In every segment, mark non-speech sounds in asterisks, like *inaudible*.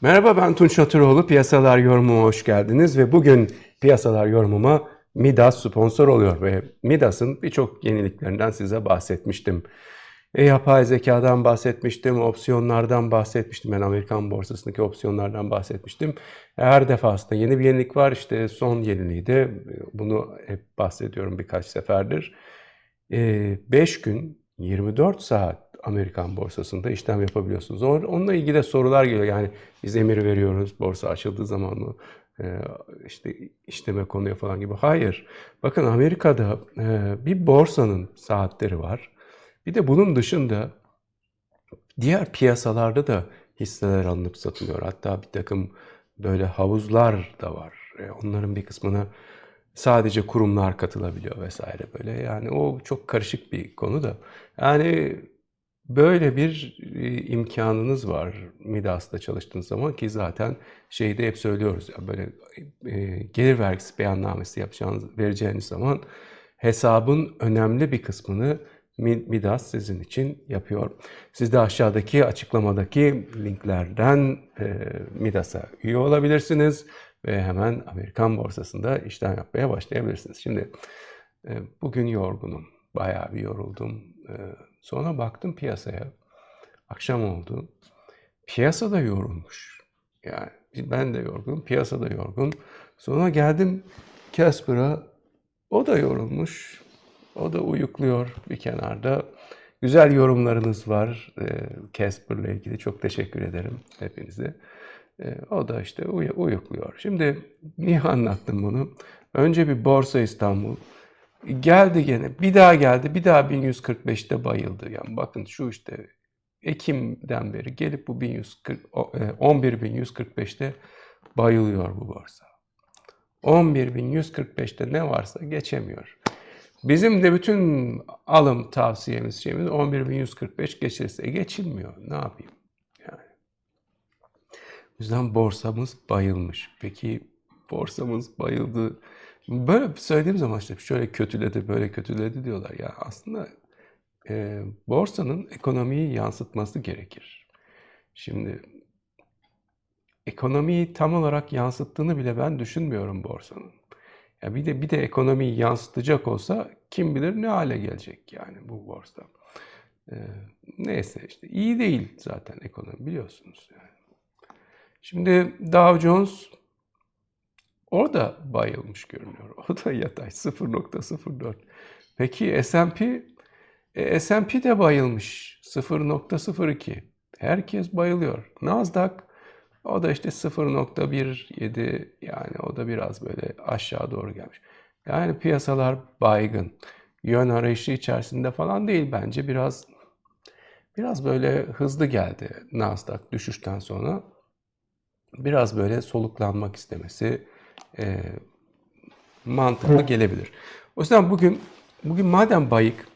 Merhaba ben Tunç Şatıroğlu. Piyasalar yorumuma hoş geldiniz ve bugün piyasalar yorumuma Midas sponsor oluyor ve Midas'ın birçok yeniliklerinden size bahsetmiştim. E, yapay zekadan bahsetmiştim, opsiyonlardan bahsetmiştim. Ben Amerikan borsasındaki opsiyonlardan bahsetmiştim. Her defasında yeni bir yenilik var. İşte son yeniliği de bunu hep bahsediyorum birkaç seferdir. 5 gün 24 saat Amerikan borsasında işlem yapabiliyorsunuz. On- Onunla ilgili de sorular geliyor. Yani biz emir veriyoruz borsa açıldığı zaman mı e, işte işleme konuya falan gibi. Hayır. Bakın Amerika'da e, bir borsanın saatleri var. Bir de bunun dışında diğer piyasalarda da hisseler alınıp satılıyor. Hatta bir takım böyle havuzlar da var. E, Onların bir kısmına sadece kurumlar katılabiliyor vesaire böyle. Yani o çok karışık bir konu da. Yani böyle bir e, imkanınız var Midas'ta çalıştığınız zaman ki zaten şeyde hep söylüyoruz ya böyle e, gelir vergisi beyannamesi yapacağınız vereceğiniz zaman hesabın önemli bir kısmını Mi- Midas sizin için yapıyor. Siz de aşağıdaki açıklamadaki linklerden e, Midas'a üye olabilirsiniz ve hemen Amerikan borsasında işlem yapmaya başlayabilirsiniz. Şimdi e, bugün yorgunum. Bayağı bir yoruldum. Sonra baktım piyasaya. Akşam oldu. Piyasa da yorulmuş. Yani ben de yorgunum, piyasa da yorgun. Sonra geldim Casper'a. O da yorulmuş. O da uyukluyor bir kenarda. Güzel yorumlarınız var e, Casper'la ilgili. Çok teşekkür ederim hepinize. E, o da işte uy- uyukluyor. Şimdi niye anlattım bunu? Önce bir Borsa İstanbul. Geldi gene. Bir daha geldi. Bir daha 1145'te bayıldı. Yani bakın şu işte Ekim'den beri gelip bu 1140, o- e, 11.145'te bayılıyor bu borsa. 11.145'te ne varsa geçemiyor. Bizim de bütün alım tavsiyemiz şeyimiz 11.145 geçirse geçilmiyor. Ne yapayım? Yani. O yüzden borsamız bayılmış. Peki borsamız bayıldı. Böyle söylediğim zaman işte şöyle kötüledi, böyle kötüledi diyorlar. Ya aslında e, borsanın ekonomiyi yansıtması gerekir. Şimdi ekonomiyi tam olarak yansıttığını bile ben düşünmüyorum borsanın. Ya bir de bir de ekonomiyi yansıtacak olsa kim bilir ne hale gelecek yani bu borsa. Ee, neyse işte iyi değil zaten ekonomi biliyorsunuz yani. Şimdi Dow Jones orada bayılmış görünüyor. O da yatay 0.04. Peki S&P e, S&P de bayılmış 0.02. Herkes bayılıyor. Nasdaq o da işte 0.17 yani o da biraz böyle aşağı doğru gelmiş. Yani piyasalar baygın. Yön arayışı içerisinde falan değil bence biraz biraz böyle hızlı geldi Nasdaq düşüşten sonra. Biraz böyle soluklanmak istemesi e, mantıklı gelebilir. O yüzden bugün bugün madem bayık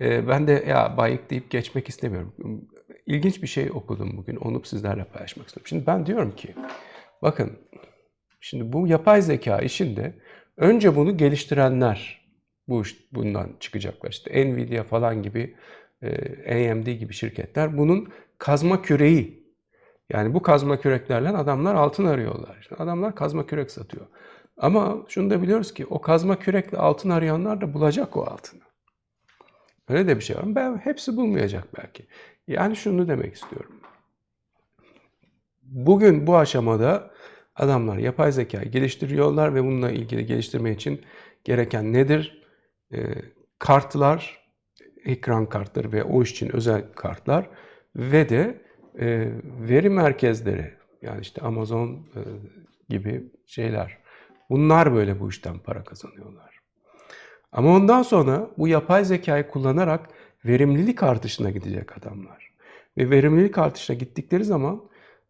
e, ben de ya bayık deyip geçmek istemiyorum. İlginç bir şey okudum bugün. Onu sizlerle paylaşmak istiyorum. Şimdi ben diyorum ki bakın şimdi bu yapay zeka işinde önce bunu geliştirenler bu bundan çıkacaklar. İşte Nvidia falan gibi e, AMD gibi şirketler bunun kazma küreği yani bu kazma küreklerle adamlar altın arıyorlar. İşte adamlar kazma kürek satıyor. Ama şunu da biliyoruz ki o kazma kürekle altın arayanlar da bulacak o altını. Öyle de bir şey var. Ben hepsi bulmayacak belki. Yani şunu demek istiyorum. Bugün bu aşamada adamlar yapay zekayı geliştiriyorlar ve bununla ilgili geliştirme için gereken nedir? Ee, kartlar, ekran kartları ve o iş için özel kartlar ve de e, veri merkezleri yani işte Amazon e, gibi şeyler. Bunlar böyle bu işten para kazanıyorlar. Ama ondan sonra bu yapay zekayı kullanarak verimlilik artışına gidecek adamlar. Ve verimlilik artışına gittikleri zaman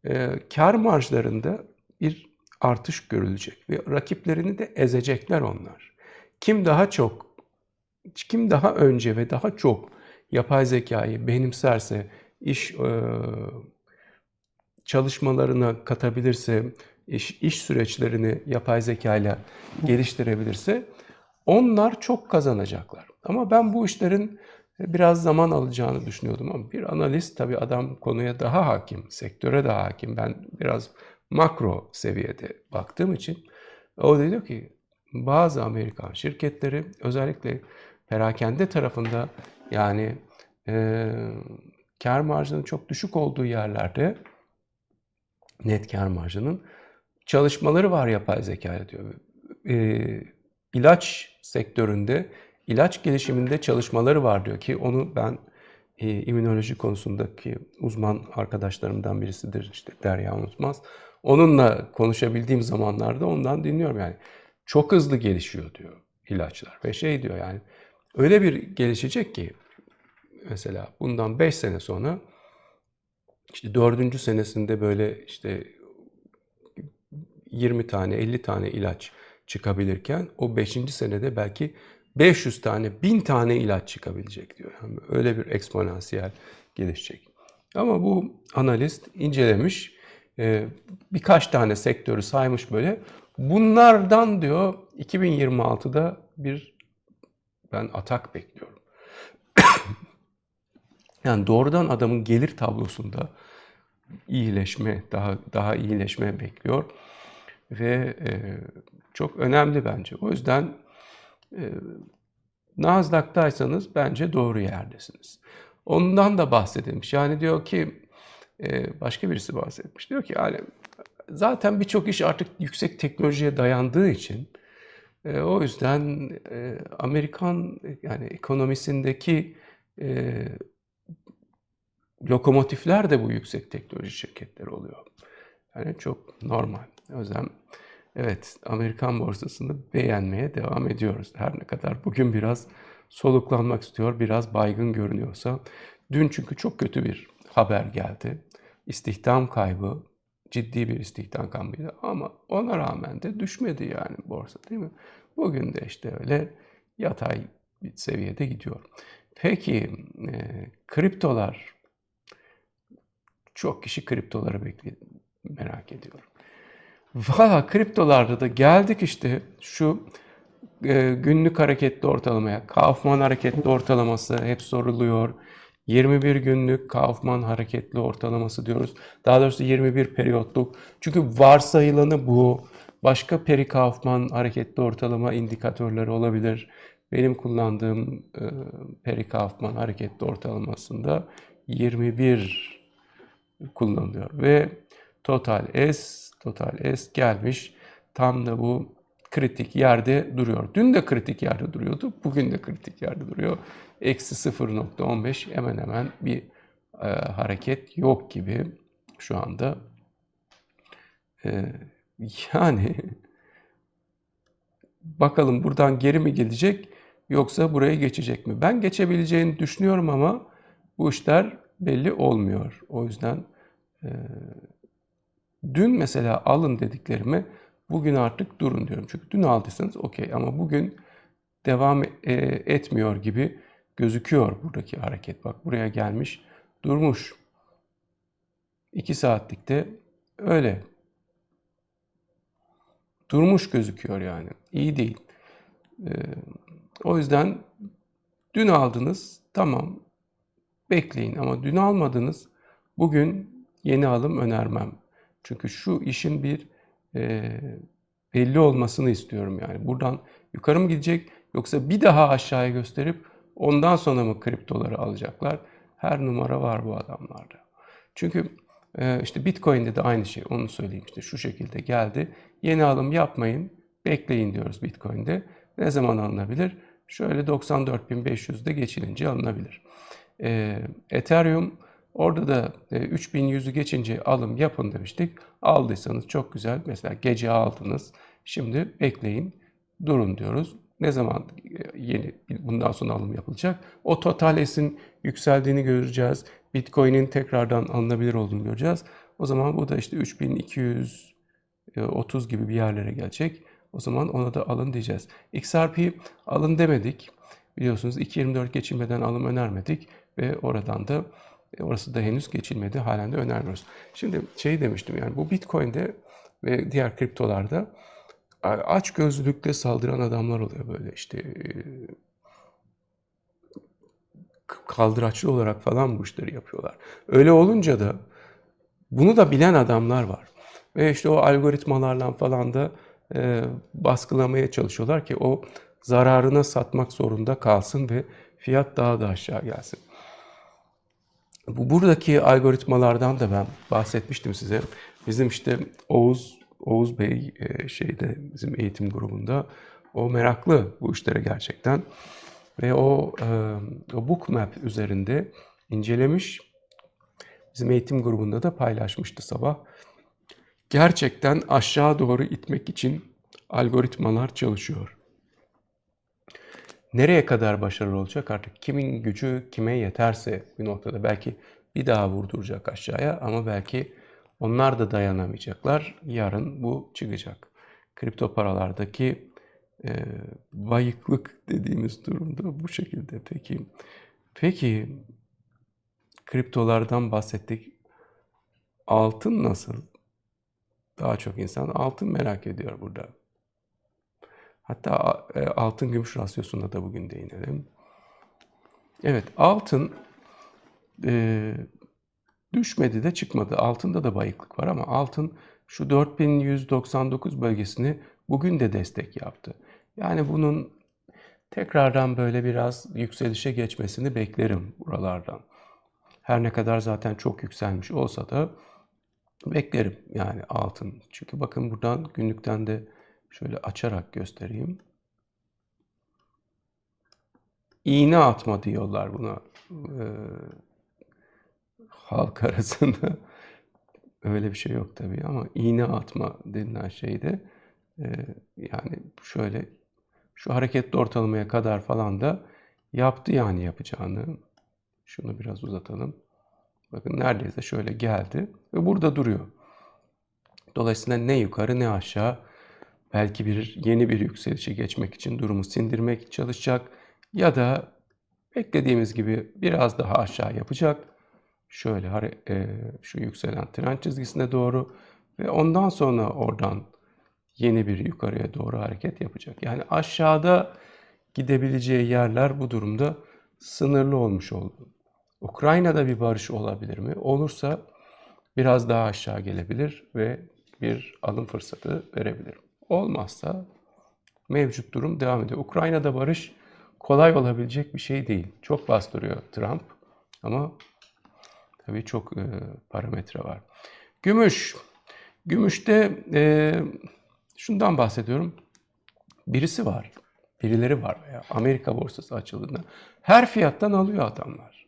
e, kar marjlarında bir artış görülecek ve rakiplerini de ezecekler onlar. Kim daha çok, kim daha önce ve daha çok yapay zekayı benimserse, iş çalışmalarına katabilirse, iş, iş süreçlerini yapay zeka ile geliştirebilirse onlar çok kazanacaklar. Ama ben bu işlerin biraz zaman alacağını düşünüyordum ama bir analist tabii adam konuya daha hakim, sektöre daha hakim. Ben biraz makro seviyede baktığım için o da diyor ki bazı Amerikan şirketleri özellikle perakende tarafında yani e, kar marjının çok düşük olduğu yerlerde net kar marjının çalışmaları var yapay zeka diyor. E, ilaç sektöründe, ilaç gelişiminde çalışmaları var diyor ki onu ben e, immünoloji konusundaki uzman arkadaşlarımdan birisidir işte Derya Unutmaz. Onunla konuşabildiğim zamanlarda ondan dinliyorum yani. Çok hızlı gelişiyor diyor ilaçlar ve şey diyor yani öyle bir gelişecek ki mesela bundan 5 sene sonra işte dördüncü senesinde böyle işte 20 tane 50 tane ilaç çıkabilirken o 5. senede belki 500 tane 1000 tane ilaç çıkabilecek diyor. Yani öyle bir eksponansiyel gelişecek. Ama bu analist incelemiş e, birkaç tane sektörü saymış böyle. Bunlardan diyor 2026'da bir ben atak bekliyorum. Yani doğrudan adamın gelir tablosunda iyileşme, daha daha iyileşme bekliyor ve e, çok önemli bence. O yüzden e, Nasdaq'taysanız bence doğru yerdesiniz. Ondan da bahsedilmiş. Yani diyor ki e, başka birisi bahsetmiş. Diyor ki yani zaten birçok iş artık yüksek teknolojiye dayandığı için e, o yüzden e, Amerikan yani ekonomisindeki e, lokomotifler de bu yüksek teknoloji şirketleri oluyor. Yani çok normal. O yüzden evet Amerikan borsasını beğenmeye devam ediyoruz. Her ne kadar bugün biraz soluklanmak istiyor, biraz baygın görünüyorsa. Dün çünkü çok kötü bir haber geldi. İstihdam kaybı, ciddi bir istihdam kaybıydı ama ona rağmen de düşmedi yani borsa değil mi? Bugün de işte öyle yatay bir seviyede gidiyor. Peki e, kriptolar çok kişi kriptoları bekliyor, merak ediyor. Valla kriptolarda da geldik işte şu e, günlük hareketli ortalamaya. Kaufman hareketli ortalaması hep soruluyor. 21 günlük Kaufman hareketli ortalaması diyoruz. Daha doğrusu 21 periyotluk. Çünkü varsayılanı bu. Başka peri Kaufman hareketli ortalama indikatörleri olabilir. Benim kullandığım e, peri Kaufman hareketli ortalamasında 21 kullanılıyor ve total S total S gelmiş. Tam da bu kritik yerde duruyor. Dün de kritik yerde duruyordu. Bugün de kritik yerde duruyor. Eksi 0.15 hemen hemen bir e, hareket yok gibi şu anda. E, yani *laughs* bakalım buradan geri mi gelecek yoksa buraya geçecek mi? Ben geçebileceğini düşünüyorum ama bu işler belli olmuyor. O yüzden e, dün mesela alın dediklerimi bugün artık durun diyorum. Çünkü dün aldıysanız okey ama bugün devam e, etmiyor gibi gözüküyor buradaki hareket. Bak buraya gelmiş, durmuş. 2 saatlikte öyle. Durmuş gözüküyor yani. İyi değil. Ee, o yüzden dün aldınız, tamam bekleyin ama dün almadınız. Bugün yeni alım önermem. Çünkü şu işin bir e, belli olmasını istiyorum yani. Buradan yukarı mı gidecek yoksa bir daha aşağıya gösterip ondan sonra mı kriptoları alacaklar? Her numara var bu adamlarda. Çünkü e, işte Bitcoin'de de aynı şey. Onu söyleyeyim işte şu şekilde geldi. Yeni alım yapmayın. Bekleyin diyoruz Bitcoin'de. Ne zaman alınabilir? Şöyle 94.500'de geçilince alınabilir. E, Ethereum orada da e, 3100'ü geçince alım yapın demiştik. Aldıysanız çok güzel. Mesela gece aldınız. Şimdi bekleyin. Durun diyoruz. Ne zaman yeni bundan sonra alım yapılacak? O total S'in yükseldiğini göreceğiz. Bitcoin'in tekrardan alınabilir olduğunu göreceğiz. O zaman bu da işte 3230 gibi bir yerlere gelecek. O zaman ona da alın diyeceğiz. XRP alın demedik. Biliyorsunuz 2.24 geçilmeden alım önermedik ve oradan da orası da henüz geçilmedi. Halen de önermiyoruz. Şimdi şey demiştim yani bu Bitcoin'de ve diğer kriptolarda aç gözlülükle saldıran adamlar oluyor böyle işte kaldıraçlı olarak falan bu işleri yapıyorlar. Öyle olunca da bunu da bilen adamlar var. Ve işte o algoritmalarla falan da e, baskılamaya çalışıyorlar ki o zararına satmak zorunda kalsın ve fiyat daha da aşağı gelsin. Bu buradaki algoritmalardan da ben bahsetmiştim size. Bizim işte Oğuz Oğuz Bey e, şeyde bizim eğitim grubunda o meraklı bu işlere gerçekten ve o e, o bookmap üzerinde incelemiş. Bizim eğitim grubunda da paylaşmıştı sabah. Gerçekten aşağı doğru itmek için algoritmalar çalışıyor. Nereye kadar başarılı olacak artık kimin gücü kime yeterse bir noktada belki bir daha vurduracak aşağıya ama belki onlar da dayanamayacaklar. Yarın bu çıkacak. Kripto paralardaki e, bayıklık dediğimiz durumda bu şekilde. Peki, peki kriptolardan bahsettik. Altın nasıl? Daha çok insan altın merak ediyor burada. Hatta e, altın gümüş rasyosuna da bugün değinelim. Evet, altın e, düşmedi de çıkmadı. Altında da bayıklık var ama altın şu 4199 bölgesini bugün de destek yaptı. Yani bunun tekrardan böyle biraz yükselişe geçmesini beklerim buralardan. Her ne kadar zaten çok yükselmiş olsa da beklerim yani altın. Çünkü bakın buradan günlükten de şöyle açarak göstereyim. İğne atma diyorlar buna. Ee, halk *laughs* arasında. Öyle bir şey yok tabii ama iğne atma denilen şeyde e, yani şöyle şu hareketli ortalamaya kadar falan da yaptı yani yapacağını. Şunu biraz uzatalım. Bakın neredeyse şöyle geldi ve burada duruyor. Dolayısıyla ne yukarı ne aşağı belki bir yeni bir yükselişe geçmek için durumu sindirmek çalışacak ya da beklediğimiz gibi biraz daha aşağı yapacak. Şöyle e, şu yükselen trend çizgisine doğru ve ondan sonra oradan yeni bir yukarıya doğru hareket yapacak. Yani aşağıda gidebileceği yerler bu durumda sınırlı olmuş oldu. Ukrayna'da bir barış olabilir mi? Olursa biraz daha aşağı gelebilir ve bir alım fırsatı verebilir. Olmazsa mevcut durum devam ediyor. Ukrayna'da barış kolay olabilecek bir şey değil. Çok bastırıyor Trump ama tabii çok e, parametre var. Gümüş. Gümüşte e, şundan bahsediyorum. Birisi var. Birileri var veya Amerika borsası açıldığında her fiyattan alıyor adamlar.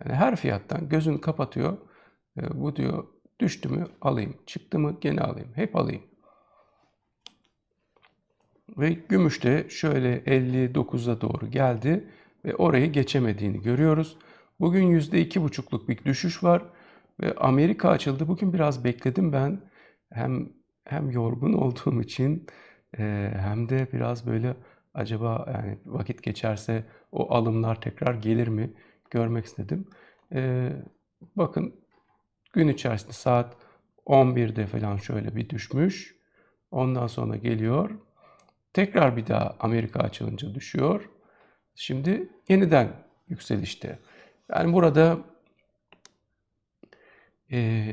Yani her fiyattan gözünü kapatıyor. E, bu diyor düştü mü alayım, çıktı mı gene alayım, hep alayım. Ve gümüş de şöyle 59'a doğru geldi ve orayı geçemediğini görüyoruz. Bugün %2,5'luk bir düşüş var ve Amerika açıldı. Bugün biraz bekledim ben. Hem hem yorgun *laughs* olduğum için e, hem de biraz böyle acaba yani vakit geçerse o alımlar tekrar gelir mi görmek istedim. E, bakın gün içerisinde saat 11'de falan şöyle bir düşmüş. Ondan sonra geliyor. Tekrar bir daha Amerika açılınca düşüyor. Şimdi yeniden yükselişte. Yani burada e,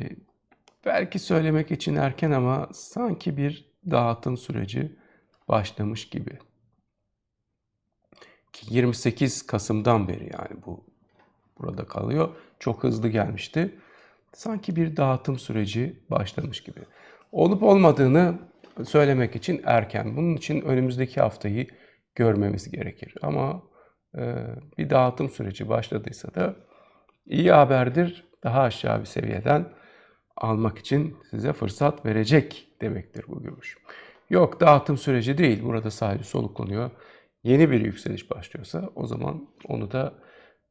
belki söylemek için erken ama sanki bir dağıtım süreci başlamış gibi. Ki 28 Kasım'dan beri yani bu burada kalıyor. Çok hızlı gelmişti. Sanki bir dağıtım süreci başlamış gibi. Olup olmadığını söylemek için erken. Bunun için önümüzdeki haftayı görmemiz gerekir. Ama e, bir dağıtım süreci başladıysa da iyi haberdir. Daha aşağı bir seviyeden almak için size fırsat verecek demektir bu gümüş. Yok dağıtım süreci değil. Burada sadece soluklanıyor. Yeni bir yükseliş başlıyorsa o zaman onu da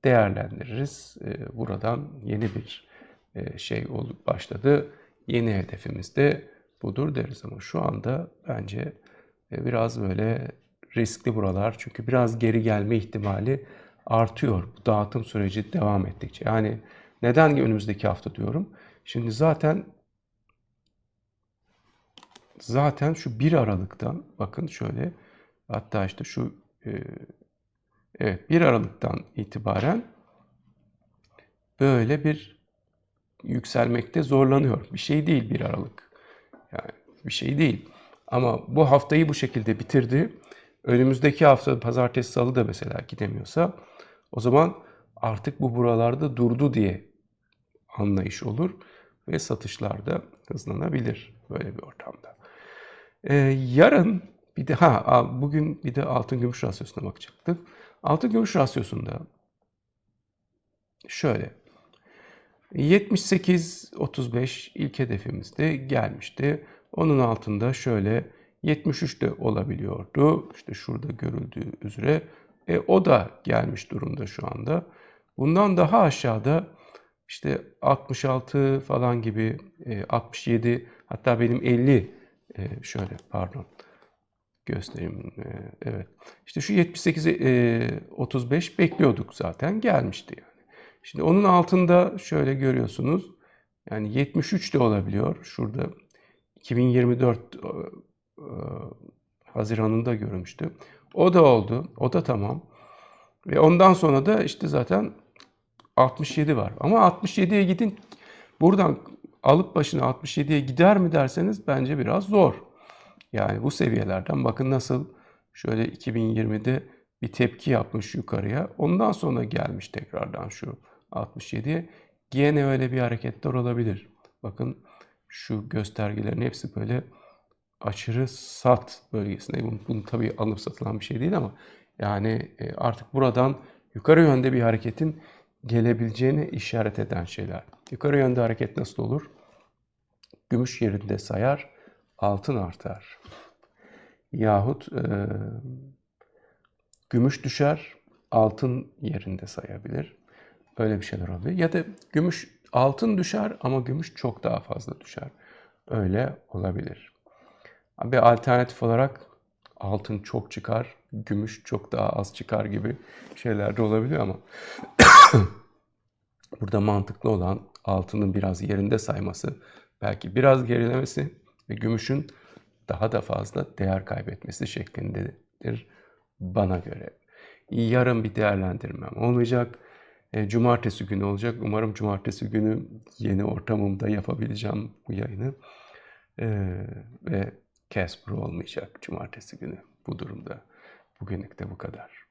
değerlendiririz. E, buradan yeni bir e, şey başladı. Yeni hedefimiz de budur deriz ama şu anda bence e, biraz böyle riskli buralar. Çünkü biraz geri gelme ihtimali artıyor bu dağıtım süreci devam ettikçe. Yani neden önümüzdeki hafta diyorum? Şimdi zaten zaten şu 1 Aralık'tan bakın şöyle hatta işte şu e, evet 1 Aralık'tan itibaren böyle bir yükselmekte zorlanıyor. Bir şey değil bir Aralık. Yani bir şey değil. Ama bu haftayı bu şekilde bitirdi. Önümüzdeki hafta pazartesi salı da mesela gidemiyorsa o zaman artık bu buralarda durdu diye anlayış olur ve satışlar da hızlanabilir böyle bir ortamda. Ee, yarın bir de ha bugün bir de altın gümüş rasyosuna bakacaktık. Altın gümüş rasyosunda şöyle 78-35 ilk hedefimizde gelmişti. Onun altında şöyle 73 de olabiliyordu. İşte şurada görüldüğü üzere. E, o da gelmiş durumda şu anda. Bundan daha aşağıda işte 66 falan gibi e, 67 hatta benim 50 e, şöyle pardon göstereyim. E, evet. İşte şu 78'e e, 35 bekliyorduk zaten gelmişti. Şimdi onun altında şöyle görüyorsunuz. Yani 73 de olabiliyor. Şurada 2024 e, e, Haziran'ında görmüştü. O da oldu. O da tamam. Ve ondan sonra da işte zaten 67 var. Ama 67'ye gidin. Buradan alıp başına 67'ye gider mi derseniz bence biraz zor. Yani bu seviyelerden bakın nasıl şöyle 2020'de bir tepki yapmış yukarıya. Ondan sonra gelmiş tekrardan şu 67'ye. Gene öyle bir hareketler olabilir. Bakın şu göstergelerin hepsi böyle aşırı sat bölgesinde. Bunun, bunun tabii alınıp satılan bir şey değil ama yani e, artık buradan yukarı yönde bir hareketin gelebileceğini işaret eden şeyler. Yukarı yönde hareket nasıl olur? Gümüş yerinde sayar, altın artar. Yahut e, gümüş düşer, altın yerinde sayabilir. Öyle bir şeyler olabilir. Ya da gümüş, altın düşer ama gümüş çok daha fazla düşer. Öyle olabilir. Bir alternatif olarak altın çok çıkar, gümüş çok daha az çıkar gibi şeyler de olabiliyor ama *coughs* burada mantıklı olan altının biraz yerinde sayması, belki biraz gerilemesi ve gümüşün daha da fazla değer kaybetmesi şeklindedir bana göre. Yarın bir değerlendirmem olmayacak. E, Cumartesi günü olacak. Umarım cumartesi günü yeni ortamımda yapabileceğim bu yayını. E, ve Casper olmayacak cumartesi günü bu durumda. Bugünlük de bu kadar.